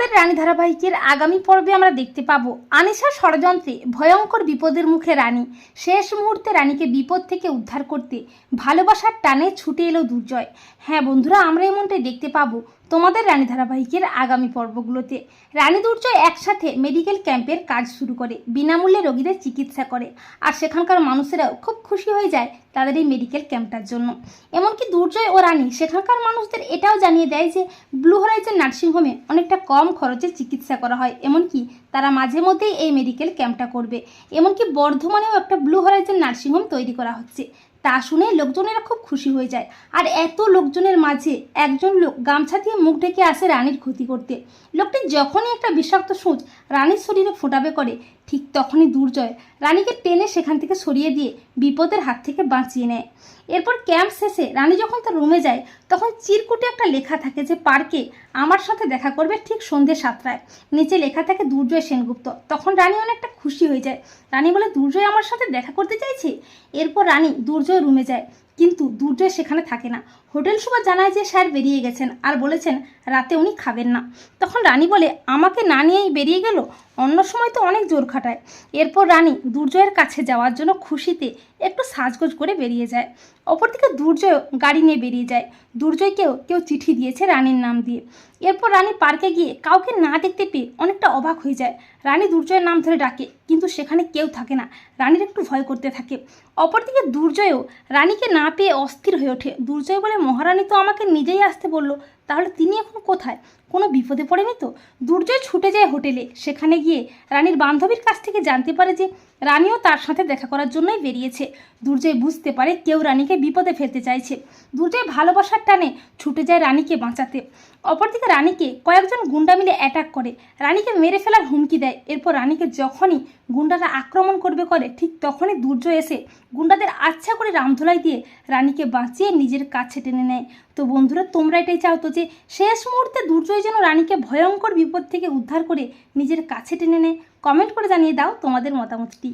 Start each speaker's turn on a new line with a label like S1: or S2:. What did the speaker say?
S1: আমাদের রানী ধারাবাহিকের আগামী পর্বে আমরা দেখতে পাবো আনিশা ষড়যন্ত্রে ভয়ঙ্কর বিপদের মুখে রানী। শেষ মুহূর্তে রানীকে বিপদ থেকে উদ্ধার করতে ভালোবাসার টানে ছুটে এলো দুর্জয়। হ্যাঁ বন্ধুরা, আমরা এমনটাই দেখতে পাবো তোমাদের রানী ধারাবাহিকের আগামী পর্বগুলোতে। রানী দুর্জয় একসাথে মেডিকেল ক্যাম্পের কাজ শুরু করে, বিনামূল্যে রোগীদের চিকিৎসা করে। আর সেখানকার মানুষেরাও খুব খুশি হয়ে যায় তাদের এই মেডিকেল ক্যাম্পটার জন্য। এমনকি দুর্জয় ও রানী, সেখানকার মানুষদের এটাও জানিয়ে দেয় যে ব্লু হরাইজেন নার্সিংহোমে অনেকটা কম খরচে চিকিৎসা করা হয়, এমনকি তারা মাঝে মধ্যেই এই মেডিকেল ক্যাম্পটা করবে। এমনকি বর্ধমানেও একটা ব্লু হরাইজেন নার্সিংহোম তৈরি করা হচ্ছে। তা শুনে লোকজনেরা খুব খুশি হয়ে যায়। আর এত লোকজনের মাঝে একজন লোক গামছা দিয়ে মুখ ঢেকে আসে রানীর ক্ষতি করতে। লোকটি যখনই একটা বিষাক্ত সূচ রানীর শরীরে ফোটাবে করে ঠিক তখনই দুর্জয় রানীকে টেনে সেখান থেকে সরিয়ে দিয়ে বিপদের হাত থেকে বাঁচিয়ে নেয়। এরপর ক্যাম্প শেষে রানী যখন তার রুমে যায়, তখন চিরকুটে একটা লেখা থাকে যে, পার্কে আমার সাথে দেখা করবে ঠিক সন্ধ্যে সাতটায়। নিচে লেখা থাকে, দুর্জয় সেনগুপ্ত। তখন রানী অনেকটা খুশি হয়ে যায়। রানী বলে, দুর্জয় আমার সাথে দেখা করতে চাইছে? এরপর রানী দুর্জয় রুমে যায়। কিন্তু দুটো সেখানে থাকে না। হোটেল সুপার জানায় যে স্যার বেরিয়ে গেছেন আর বলেছেন রাতে উনি খাবেন না। তখন রানী বলে, আমাকে না নিয়েই বেরিয়ে গেল? অন্য সময় তো অনেক জোর খাটায়। এরপর রানী দুর্জয়ের কাছে যাওয়ার জন্য খুশিতে একটু সাজগোজ করে বেরিয়ে যায়। অপরদিকে দুর্জয় গাড়ি নিয়ে বেরিয়ে যায়। দুর্জয়কেও কেউ চিঠি দিয়েছে রানীর নাম দিয়ে। এরপর রানী পার্কে গিয়ে কাউকে না দেখতে পেয়ে অনেকটা অবাক হয়ে যায়। রানী দুর্জয়ের নাম ধরে ডাকে, কিন্তু সেখানে কেউ থাকে না। রানীর একটু ভয় করতে থাকে। অপরদিকে দুর্জয়ও রানীকে না পেয়ে অস্থির হয়ে ওঠে। দুর্জয় বলে, মহারানী তো আমাকে নিজেই আসতে বলল। তাহলে তিনি এখন কোথায়? কোনো বিপদে পড়েনি তো? দুর্জয় ছুটে যায় হোটেলে। সেখানে গিয়ে রানীর বান্ধবীর কাছ থেকে জানতে পারে যে রানীও তার সাথে দেখা করার জন্যই বেরিয়েছে। দুর্জয় বুঝতে পারে কেউ রানীকে বিপদে ফেলতে চাইছে। দুর্জয় ভালোবাসার টানে ছুটে যায় রানীকে বাঁচাতে। অপরদিকে রানীকে কয়েকজন গুন্ডা মিলে অ্যাটাক করে। রানীকে মেরে ফেলার হুমকি দেয়। এরপর রানীকে যখনই গুন্ডারা আক্রমণ করবে করে, ঠিক তখনই দুর্জয় এসে গুন্ডাদের আচ্ছা করে রামধোলাই দিয়ে রানীকে বাঁচিয়ে নিজের কাছে টেনে নেয়। তো বন্ধুরা, তোমরা এটাই চাও তো যে, শেষ মুহূর্তে দুর্জয় যেন রানীকে ভয়ঙ্কর বিপদ থেকে উদ্ধার করে নিজের কাছে টেনে নেয়। কমেন্ট করে জানিয়ে দাও তোমাদের মতামতটি।